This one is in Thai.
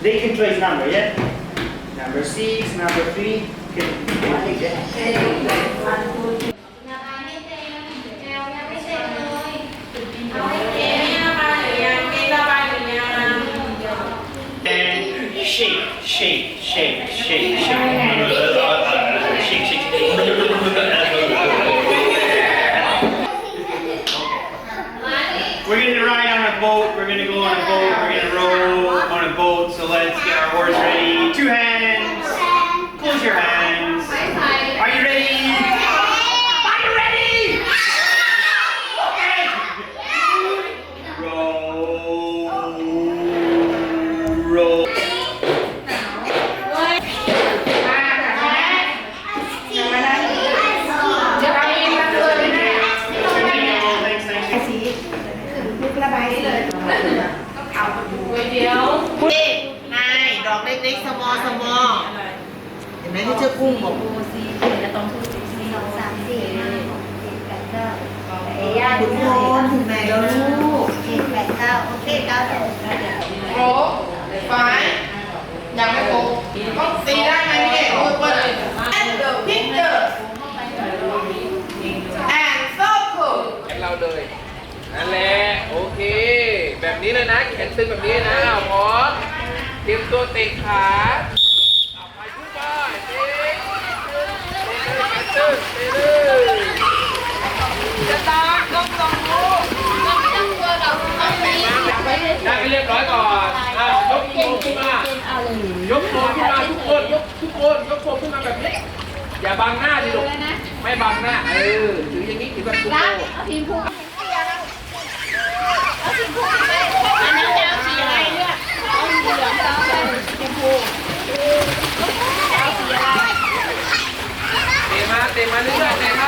They can trace number, yeah? Number six, number three. Okay. ใช่ใช่ใช่ใช่ we're gonna ride on a boat. We're gonna go on a boat. We're gonna row on a boat. So let's get our horse ready. ล็กสมอสมอเห็นไหมที่เจ้ากุ้งบอกสองสามสี่ห้าหกเจ็ดแปดเก้าเอ้ย่าทุดูกหคน่อนถึงไหนแล้วลูกเจ็ดแปดเก้าโอเคเก้าเดี๋ยวโรไฟยังไม่ครบต้องตีได้ไหมพี่เด็กพูดว่า and the picture and circle แข่งเราเลยนั่นแหละโอเค แบบนี้เลยนะแขนตึงแบบนี้นะพร้อม ตรียมตัวเตะขาเอาไปขึ้นไปเตะเตะเลยแขนตึงเตะเลยจะตามต้องสองลูกได้ไปเรียบร้อยก่อนอ้ายกโฟมขึ้นมายกโฟมขึ้นมาทุกคนยกทุกคนยกโฟมขึ้นมาแบบนี้ อย่าบังหน้าดิลูกไม่บังหน้า เออถืออย่างนี้ถือแบบคุณโตเอาทีมพูเเด็กมาเรื่อยๆนะครับ